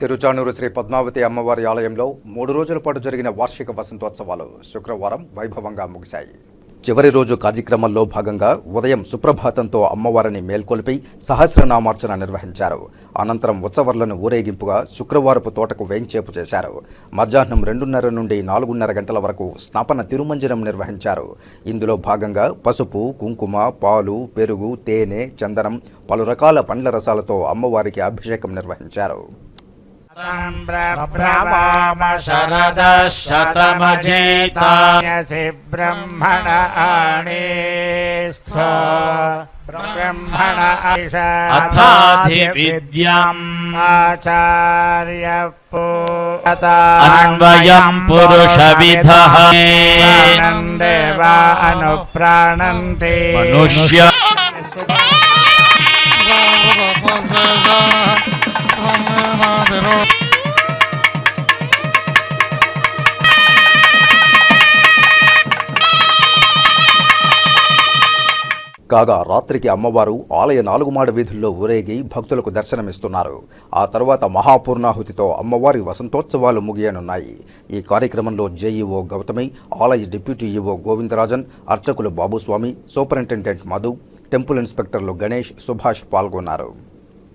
తిరుచానూరు శ్రీ పద్మావతి అమ్మవారి ఆలయంలో మూడు రోజుల పాటు జరిగిన వార్షిక వసంతోత్సవాలు శుక్రవారం వైభవంగా ముగిశాయి. చివరి రోజు కార్యక్రమంలో భాగంగా ఉదయం సుప్రభాతంతో అమ్మవారిని మేల్కొల్పి సహస్రనామార్చన నిర్వహించారు. అనంతరం ఉత్సవర్లను ఊరేగింపుగా శుక్రవారపు తోటకు వేంచేపు చేశారు. మధ్యాహ్నం రెండున్నర నుండి నాలుగున్నర గంటల వరకు స్నాపన తిరుమంజనం నిర్వహించారు. ఇందులో భాగంగా పసుపు కుంకుమ పాలు పెరుగు తేనె చందనం పలు రకాల పండ్ల రసాలతో అమ్మవారికి అభిషేకం నిర్వహించారు. ब्रह्म शरदः शतमजेतायसि ब्रह्मण आणेस्थ ब्रह्मण अथाधिविद्याम् आचार्य अन्वयम् पुरुषविधः देवा अनुप्राणन्ते मनुष्य కాగా రాత్రికి అమ్మవారు ఆలయ నాలుగుమాడ వీధుల్లో ఊరేగి భక్తులకు దర్శనమిస్తున్నారు. ఆ తర్వాత మహాపూర్ణాహుతితో అమ్మవారి వసంతోత్సవాలు ముగియనున్నాయి. ఈ కార్యక్రమంలో జేఈఓ గౌతమి ఆలయ డిప్యూటీ ఈఓ గోవిందరాజన్ అర్చకులు బాబుస్వామి సూపరింటెండెంట్ మధు టెంపుల్ ఇన్స్పెక్టర్లు గణేష్ సుభాష్ పాల్గొన్నారు.